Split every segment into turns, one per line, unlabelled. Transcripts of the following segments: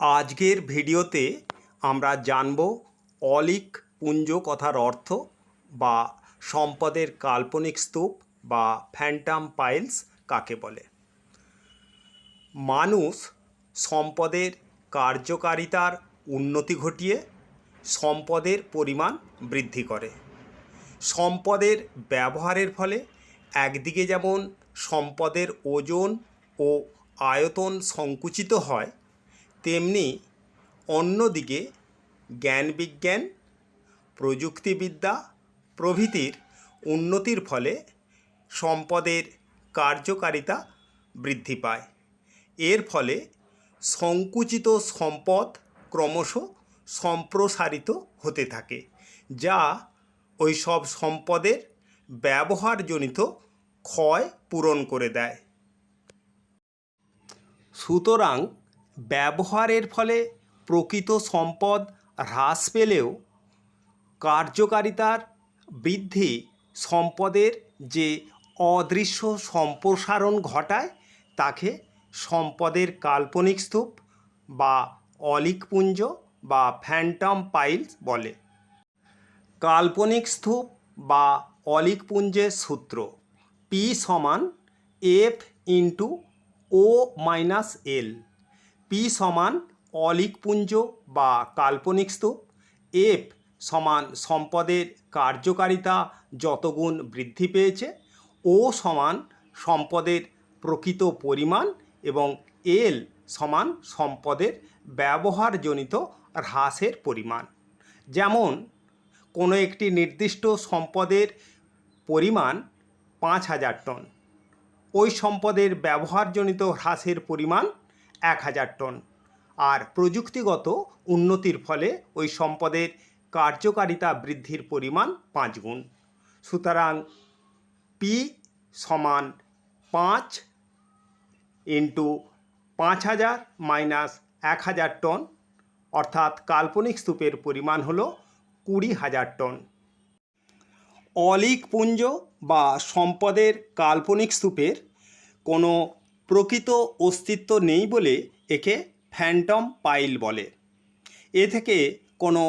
আজকের ভিডিওতে আমরা জানব অলিক পুঞ্জ কথার অর্থ বা সম্পদের কাল্পনিক স্তূপ বা ফ্যান্টাম পাইলস কাকে বলে। মানুষ সম্পদের কার্যকারিতার উন্নতি ঘটিয়ে সম্পদের পরিমাণ বৃদ্ধি করে। সম্পদের ব্যবহারের ফলে একদিকে যেমন সম্পদের ওজন ও আয়তন সংকুচিত হয় তেমনি অন্যদিকে জ্ঞান বিজ্ঞান প্রযুক্তিবিদ্যা প্রভৃতির উন্নতির ফলে সম্পদের কার্যকারিতা বৃদ্ধি পায়। এর ফলে সংকুচিত সম্পদ ক্রমশ সম্প্রসারিত হতে থাকে, যা ওই সব সম্পদের ব্যবহারজনিত ক্ষয় পূরণ করে দেয়। সুতরাং ব্যবহারের ফলে প্রকৃত সম্পদ হ্রাস পেলেও কার্যকারিতার বৃদ্ধি সম্পদের যে অদৃশ্য সম্প্রসারণ ঘটায়, তাকে সম্পদের কাল্পনিক স্তূপ বা অলিকপুঞ্জ বা ফ্যান্টম পাইলস বলে। কাল্পনিক স্তূপ বা অলিকপুঞ্জের সূত্র পি সমান F into O minus L P সমান অলিকপুঞ্জ বা কাল্পনিক স্তূপ, এফ সমান সম্পদের কার্যকারিতা যতগুণ বৃদ্ধি পেয়েছে, ও সমান সম্পদের প্রকৃত পরিমাণ এবং এল সমান সম্পদের ব্যবহারজনিত হ্রাসের পরিমাণ। যেমন, কোনো একটি নির্দিষ্ট সম্পদের পরিমাণ পাঁচ হাজার টন। ওই সম্পদের ব্যবহারজনিত হ্রাসের পরিমাণ এক হাজার টন। আর প্রযুক্তিগত উন্নতির ফলে ওই সম্পদের কার্যকারিতা বৃদ্ধির পরিমাণ পাঁচ গুণ। সুতরাং পি সমান পাঁচ ইন্টু পাঁচ হাজার মাইনাস এক হাজার টন, অর্থাৎ কাল্পনিক স্তূপের পরিমাণ হল কুড়ি হাজার টন। অলিক পুঞ্জ বা সম্পদের কাল্পনিক স্তূপের কোনো প্রকৃত অস্তিত্ব নেই বলে একে ফ্যান্টম পাইল বলে। এ থেকে কোনো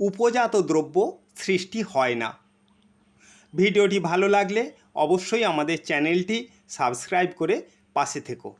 উপজাত দ্রব্য সৃষ্টি হয় না। ভিডিওটি ভালো লাগলে অবশ্যই আমাদের চ্যানেলটি সাবস্ক্রাইব করে পাশে থেকো।